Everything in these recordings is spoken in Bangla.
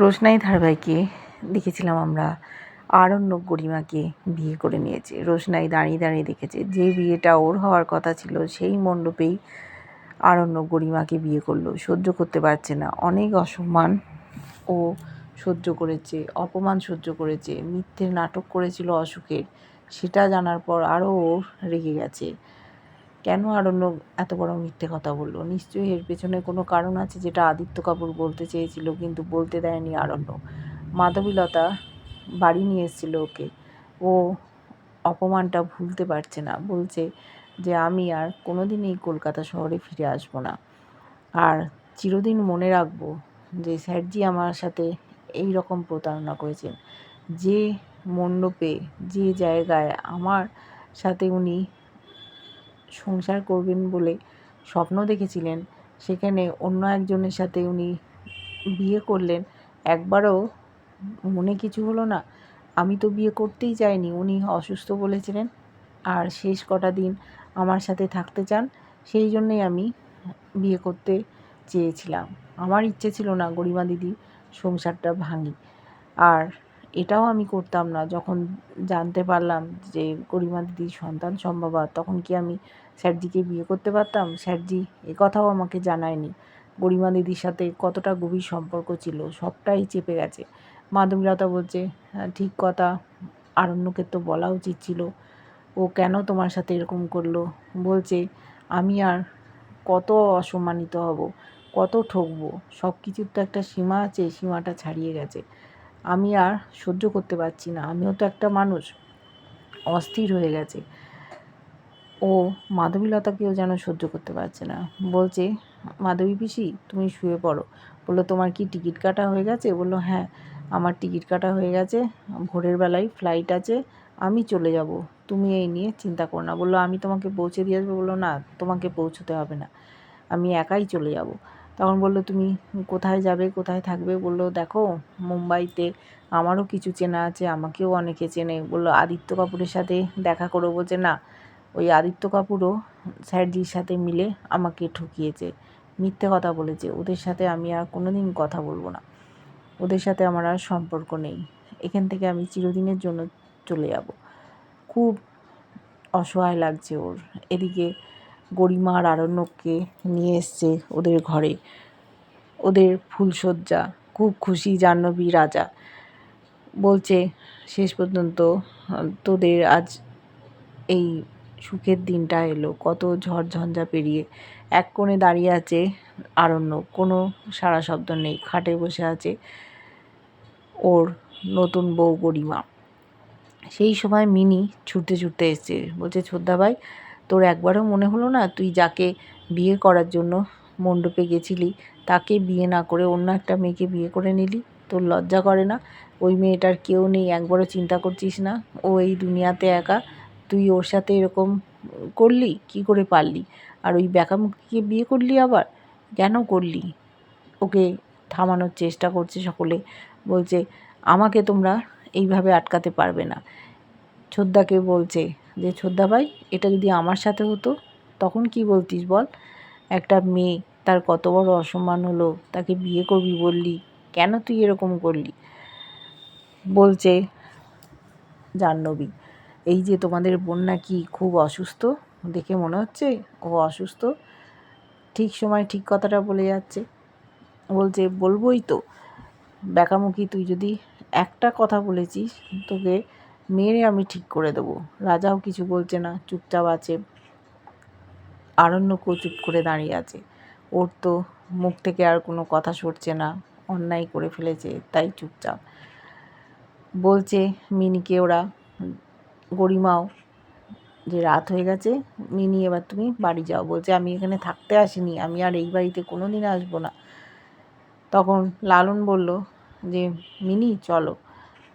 রোশনাই ধারাবাহিকে দেখেছিলাম আমরা আরণ্যক গরিমাকে বিয়ে করে নিয়েছে। রোশনাই দাঁড়িয়ে দাঁড়িয়ে দেখেছে, যে বিয়েটা ওর হওয়ার কথা ছিল, সেই মণ্ডপেই আরণ্যক গরিমাকে বিয়ে করল। সহ্য করতে পারছে না। অনেক অসম্মান ও সহ্য করেছে, অপমান সহ্য করেছে মিথ্যের নাটক করেছিল অসুখের সেটা জানার পর আরও রেগে গেছে। কেন আরণ্যক এত বড় মিথ্যে কথা বলল? নিশ্চয়ই এর পেছনে কোনো কারণ আছে যেটা আদিত্য কাপুর বলতে চেয়েছিল, কিন্তু বলতে দেয়নি আরণ্যক মাধবীলতা বাড়ি নিয়ে এসেছিল ওকে। ও অপমানটা ভুলতে পারছে না। বলছে যে, আমি আর কোনোদিন এই কলকাতা শহরে ফিরে আসব না। আর চিরদিন মনে রাখব যে, স্যারজি আমার সাথে এই রকম প্রতারণা করেছেন। যে মণ্ডপে, যে জায়গায় আমার সাথে উনি সংসার করবেন বলে স্বপ্ন দেখেছিলেন। সেখানে অন্য একজনের সাথে উনি বিয়ে করলেন। একবারও মনে কিছু হলো না। আমি তো বিয়ে করতেই চাইনি, উনি অসুস্থ বলেছিলেন। আর শেষ কটা দিন আমার সাথে থাকতে চান, সেই জন্যই আমি বিয়ে করতে চেয়েছিলাম। আমার ইচ্ছে ছিল না গরিমা দিদি সংসারটা ভাঙি। আর এটাও আমি করতাম না। যখন জানতে পারলাম যে গরিমা দিদির সন্তান সম্ভবা তখন কি আমি স্যারজিকে বিয়ে করতে পারতাম? স্যারজি কথাও আমাকে জানায়নি। গরিমা দিদির সাথে কতটা গভীর সম্পর্ক ছিল সবটাই চেপে গেছে। মাধবীলতা বলছে "হ্যাঁ, ঠিক কথা। আরণ্যকে তো বলা উচিত ছিল। ও কেন তোমার সাথে এরকম করল? বলছে আমি আর কত অসম্মানিত হব কত ঠকবো। সব কিছুর তো একটা সীমা আছে সীমাটা ছাড়িয়ে গেছে। আমি আর সহ্য করতে পারছি না। আমিও তো একটা মানুষ। অস্থির হয়ে গেছে। ও মাধবীলতাকেও যেন সহ্য করতে পারছে না। বলছে, মাধবী পিসি, তুমি শুয়ে পড়ো। বলল, তোমার কি টিকিট কাটা হয়ে গেছে? বলল হ্যাঁ আমার টিকিট কাটা হয়ে গেছে। ভোরের বেলায় ফ্লাইট আছে, আমি চলে যাব। তুমি এই নিয়ে চিন্তা করো না। বলল, আমি তোমাকে পৌঁছে দিয়ে আসব। বলল, না, তোমাকে পৌঁছতে হবে না। আমি একাই চলে যাব। তখন বলল, তুমি কোথায় যাবে? কোথায় থাকবে? বলল, দেখো, মুম্বাইতে আমারও কিছু চেনা আছে, আমাকেও অনেকে চেনে। বলল, আদিত্য কাপুরের সাথে দেখা করো বলছে না। ওই আদিত্য কাপুরও স্যারজির সাথে মিলে আমাকে ঠকিয়েছে, মিথ্যে কথা বলেছে। ওদের সাথে আমি আর কোনো দিন কথা বলব না। ওদের সাথে আমার আর সম্পর্ক নেই। এখান থেকে আমি চিরদিনের জন্য চলে যাব। খুব অসহায় লাগছে ওর। এদিকে গরিমা আর আরণ্যককে নিয়ে এসছে ওদের ঘরে। ওদের ফুলশয্যা, খুব খুশি জাহ্নবী রাজা। বলছে, শেষ পর্যন্ত তোদের আজ এই সুখের দিনটা এলো। কত ঝড় ঝঞ্ঝা পেরিয়ে এক কোণে দাঁড়িয়ে আছে আরণ্য কোনো সারা শব্দ নেই। খাটে বসে আছে ওর নতুন বউ গরিমা। সেই সময় মিনি ছুটতে ছুটতে এসছে। বলছে ছোদ্দা ভাই তোর একবারও মনে হলো না তুই যাকে বিয়ে করার জন্য মণ্ডপে গেছিলি, তাকে বিয়ে না করে অন্য একটা মেয়েকে বিয়ে করে নিলি? তোর লজ্জা করে না? ওই মেয়েটার কেউ নেই, একবারও চিন্তা করছিস না? ও এই দুনিয়াতে একা, তুই ওর সাথে এরকম করলি? কি করে পারলি? আর ওই ব্যাকামুখিকে বিয়ে করলি আবার? কেন করলি? ওকে থামানোর চেষ্টা করছে সকলে। বলছে, আমাকে তোমরা এইভাবে আটকাতে পারবে না। ছোদ্দাকে বলছে যে, ছোদ্দা ভাই, এটা যদি আমার সাথে হতো, তখন কি বলতিস বল? একটা মেয়ে তার কত বড় অসম্মান হলো, তাকে বিয়ে করবি বললি, কেন তুই এরকম করলি? বলছে জাহ্নবী, এই যে তোমাদের বোন নাকি খুব অসুস্থ, দেখে মনে হচ্ছে ও অসুস্থ, ঠিক সময় ঠিক কথাটা বলে যাচ্ছে। বলছে, বলবোই তো ব্যাকামুখী তুই যদি একটা কথা বলেছিস, তোকে মেরে আমি ঠিক করে দেবো। রাজাও কিছু বলছে না, চুপচাপ আছে। আরণ্যকও চুপ করে দাঁড়িয়ে আছে। ওর তো মুখ থেকে আর কোনো কথা সরছে না, অন্যায় করে ফেলেছে, তাই চুপচাপ। বলছে মিনিকে ওরা, গরিমাও, যে রাত হয়ে গেছে, মিনি এবার তুমি বাড়ি যাও। বলছে, আমি এখানে থাকতে আসিনি, আমি আর এই বাড়িতে কোনো দিন আসব না। তখন লালন বলল যে, মিনি, চলো।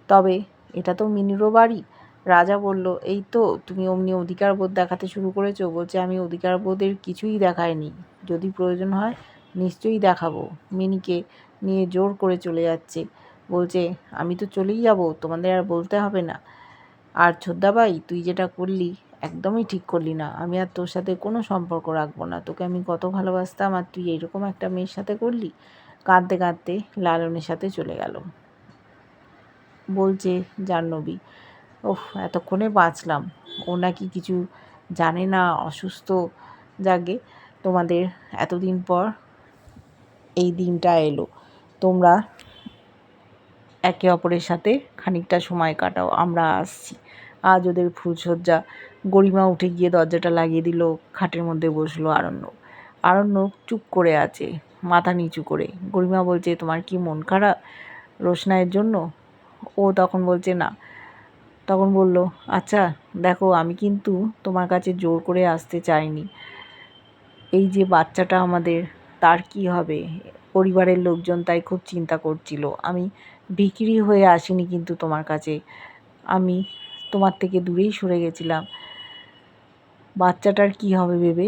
তবে এটা তো মিনিরও বাড়ি। রাজা বলল, এই তো, তুমি অমনি অধিকার বোধ দেখাতে শুরু করেছ, বলছে আমি অধিকার বোধের কিছুই দেখাইনি। যদি প্রয়োজন হয়, নিশ্চয়ই দেখাবো। মিনিকে নিয়ে জোর করে চলে যাচ্ছে। বলছে, আমি তো চলেই যাব, তোমাদের আর বলতে হবে না। আর ছোদ্দাবাই, তুই যেটা করলি, একদমই ঠিক করলি না। আমি আর তোর সাথে কোনো সম্পর্ক রাখব না। তোকে আমি কত ভালোবাসতাম, আর তুই এইরকম একটা মেয়ের সাথে করলি? কাঁদতে কাঁদতে লালনের সাথে চলে গেল। বলছে জাহ্নবী ওহ এতক্ষণে বাঁচলাম। ও নাকি কিছু জানে না, অসুস্থ জাগে। তোমাদের এতদিন পর এই দিনটা এলো। তোমরা একে অপরের সাথে খানিকটা সময় কাটাও। আমরা আসছি। আজ ওদের ফুলসজ্জা গরিমা উঠে গিয়ে দরজাটা লাগিয়ে দিল। খাটের মধ্যে বসল আরণ্যক আরণ্যক চুপ করে আছে, মাথা নিচু করে। গরিমা বলছে, তোমার কি মন খারাপ রোশনাইয়ের জন্য? ও তখন বলছে, না। তখন বলল আচ্ছা দেখো, আমি কিন্তু তোমার কাছে জোর করে আসতে চাইনি। এই যে বাচ্চাটা আমাদের, তার কি হবে? পরিবারের লোকজন তাই খুব চিন্তা করছিল। আমি বিক্রি হয়ে আসিনি কিন্তু তোমার কাছে। আমি তোমার থেকে দূরেই সরে গেছিলাম। বাচ্চাটার কি হবে ভেবে?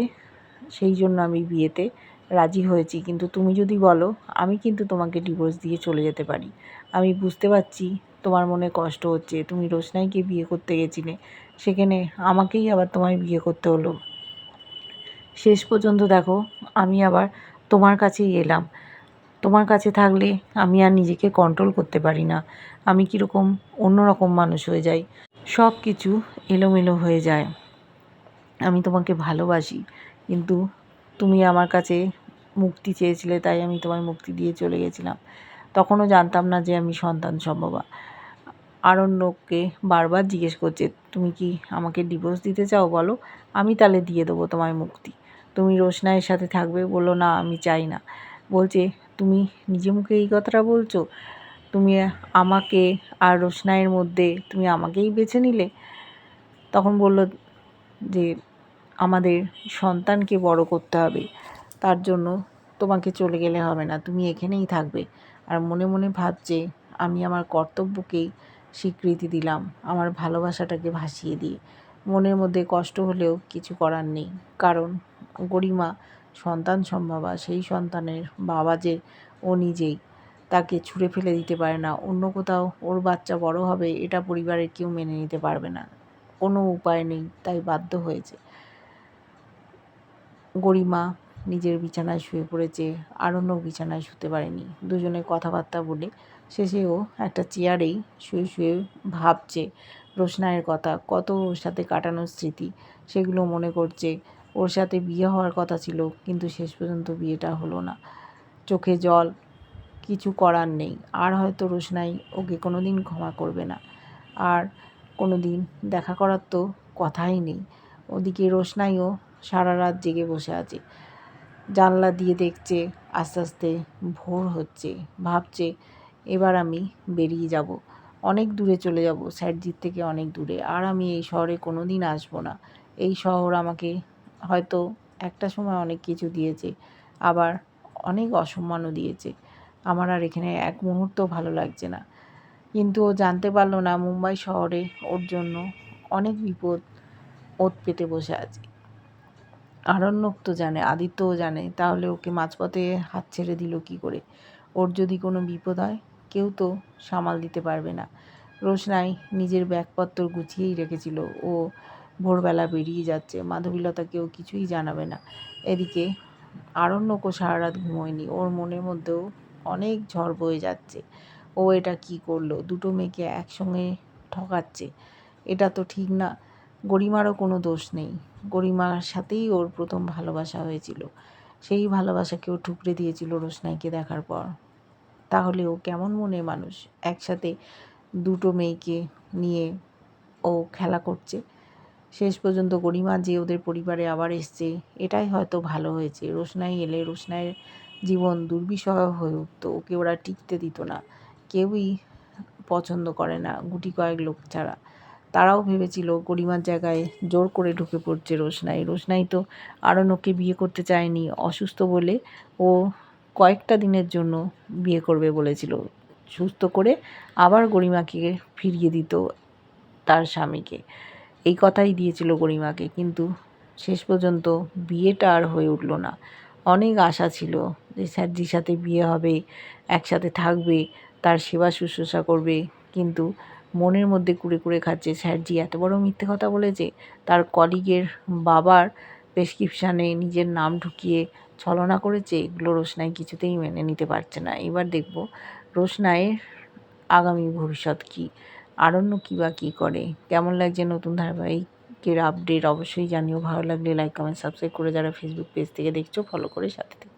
সেই জন্য আমি বিয়েতে রাজি হয়েছি। কিন্তু তুমি যদি বলো, আমি কিন্তু তোমাকে ডিভোর্স দিয়ে চলে যেতে পারি। আমি বুঝতে পারছি তোমার মনে কষ্ট হচ্ছে। তুমি রোশনাইকে বিয়ে করতে গেছিলে। সেখানে আমাকেই আবার তোমায় বিয়ে করতে হলো। শেষ পর্যন্ত দেখো, আমি আবার তোমার কাছেই এলাম। তোমার কাছে থাকলে আমি আর নিজেকে কন্ট্রোল করতে পারি না। আমি কীরকম অন্যরকম মানুষ হয়ে যাই। সব কিছু এলোমেলো হয়ে যায়। আমি তোমাকে ভালোবাসি। কিন্তু তুমি আমার কাছে মুক্তি চেয়েছিলে, তাই আমি তোমায় মুক্তি দিয়ে চলে গেছিলাম। তখনও জানতাম না যে আমি সন্তান সম্ভবা। আরণ্যকে বারবার জিজ্ঞেস করছে, তুমি কি আমাকে ডিভোর্স দিতে চাও বলো? আমি তাহলে দিয়ে দেবো তোমায় মুক্তি। তুমি রোশনায়ের সাথে থাকবে? বলল, না, আমি চাই না। বলছে, তুমি নিজে মুখে এই কথাটা বলছো? তুমি আমাকে আর রোশনাইয়ের মধ্যে, তুমি আমাকেই বেছে নিলে? তখন বলল যে আমাদের সন্তানকে বড় করতে হবে। তার জন্য তোমাকে চলে গেলে হবে না, তুমি এখানেই থাকবে। আর মনে মনে ভাবছে, আমি আমার কর্তব্যকেই স্বীকৃতি দিলাম, আমার ভালোবাসাটাকে ভাসিয়ে দিয়ে। মনের মধ্যে কষ্ট হলেও কিছু করার নেই, কারণ গরিমা সন্তান সম্ভাবা, সেই সন্তানের বাবা যে ও নিজেই, তাকে ছুঁড়ে ফেলে দিতে পারে না। অন্য কোথাও ওর বাচ্চা বড় হবে, এটা পরিবারের কেউ মেনে নিতে পারবে না। কোনো উপায় নেই, তাই বাধ্য হয়েছে। গরিমা নিজের বিছানায় শুয়ে পড়েছে অন্য বিছানায় শুতে পারেনি। দুজনে কথাবার্তা বলে শেষেও একটা চেয়ারেই শুয়ে শুয়ে ভাবছে রোশনায়ের কথা, কত ওর সাথে কাটানোর স্মৃতি। সেগুলো মনে করছে ওর সাথে বিয়ে হওয়ার কথা ছিল, কিন্তু শেষ পর্যন্ত বিয়েটা হলো না। চোখে জল, কিছু করার নেই। আর হয়তো রোশনাই ওকে কোনো দিন ক্ষমা করবে না। আর কোনো দিন দেখা করার তো কথাই নেই। ওদিকে রোশনাইও সারা রাত জেগে বসে আছে। জানলা দিয়ে দেখছে, আস্তে আস্তে ভোর হচ্ছে, ভাবছে, এবার আমি বেরিয়ে যাব। অনেক দূরে চলে যাব, স্যারজির থেকে অনেক দূরে। আর আমি এই শহরে কোনো দিন আসব না। এই শহর আমাকে হয়তো একটা সময় অনেক কিছু দিয়েছে, আবার অনেক অসম্মানও দিয়েছে। আমার আর এখানে এক মুহূর্ত ভালো লাগছে না। কিন্তু ও জানতে পারল না, মুম্বাই শহরে ওর জন্য অনেক বিপদ ওত পেতে বসে আছে। আরণ্যক তো জানে, আদিত্যও জানে, তাহলে ওকে মাঝপথে হাত ছেড়ে দিল কি করে? ওর যদি কোনো বিপদ হয়, কেউ তো সামাল দিতে পারবে না। রোশনাই নিজের ব্যাগপত্র গুছিয়েই রেখেছিল। ও ভোরবেলা বেরিয়ে যাচ্ছে। মাধবীলতা কেউ কিছুই জানাবে না। এদিকে আরণ্যকও সারা রাত ঘুমোয়নি। ওর মনের মধ্যেও অনেক ঝড় বয়ে যাচ্ছে। ও এটা কি করল? দুটো মেয়েকে একসঙ্গে ঠকাচ্ছে? এটা তো ঠিক না। গরিমারও কোনো দোষ নেই। গরিমার সাথেই ওর প্রথম ভালোবাসা হয়েছিল। সেই ভালোবাসাকেও ঠুকরে দিয়েছিল রোশনাইকে দেখার পর। তাহলে ও কেমন মনে মানুষ? একসাথে দুটো মেয়েকে নিয়ে ও খেলা করছে। শেষ পর্যন্ত গরিমা যে ওদের পরিবারে আবার এসছে, এটাই হয়তো ভালো হয়েছে। রোশনাই এলে রোশনাইয়ের জীবন দুর্বিষহ হয়ে উঠতো। ওকে ওরা টিকতে দিত না। কেউই পছন্দ করে না গুটি কয়েক লোক ছাড়া। তারাও ভেবেছিল গরিমার জায়গায় জোর করে ঢুকে পড়ছে রোশনাই। রোশনাই তো আরণ্যকে বিয়ে করতে চায়নি, অসুস্থ বলে ও কয়েকটা দিনের জন্য বিয়ে করবে বলেছিল। সুস্থ করে আবার গরিমাকে ফিরিয়ে দিত তার স্বামীকে। এই কথাই দিয়েছিল গরিমাকে, কিন্তু শেষ পর্যন্ত বিয়েটা আর হয়ে উঠল না। অনেক আশা ছিল যে স্যারজির সাথে বিয়ে হবে, একসাথে থাকবে, তার সেবা শুশ্রূষা করবে, কিন্তু মনের মধ্যে কুড়ে কুড়ে খাচ্ছে। স্যার জি এত বড় মিথ্যে কথা বলেছে। তার কলিগের বাবার প্রেসক্রিপশানে নিজের নাম ঢুকিয়ে ছলনা করেছে। এগুলো রোশনাই কিছুতেই মেনে নিতে পারছে না। এবার দেখব রোশনাইয়ের আগামী ভবিষ্যৎ কী? আরণ্য কী বা কী করে? কেমন লাগছে নতুন ধারাবাহিকের আপডেট অবশ্যই জানিও। ভালো লাগলে লাইক কমেন্ট সাবস্ক্রাইব করে যারা ফেসবুক পেজ থেকে দেখছ ফলো করে সাথে থেকো।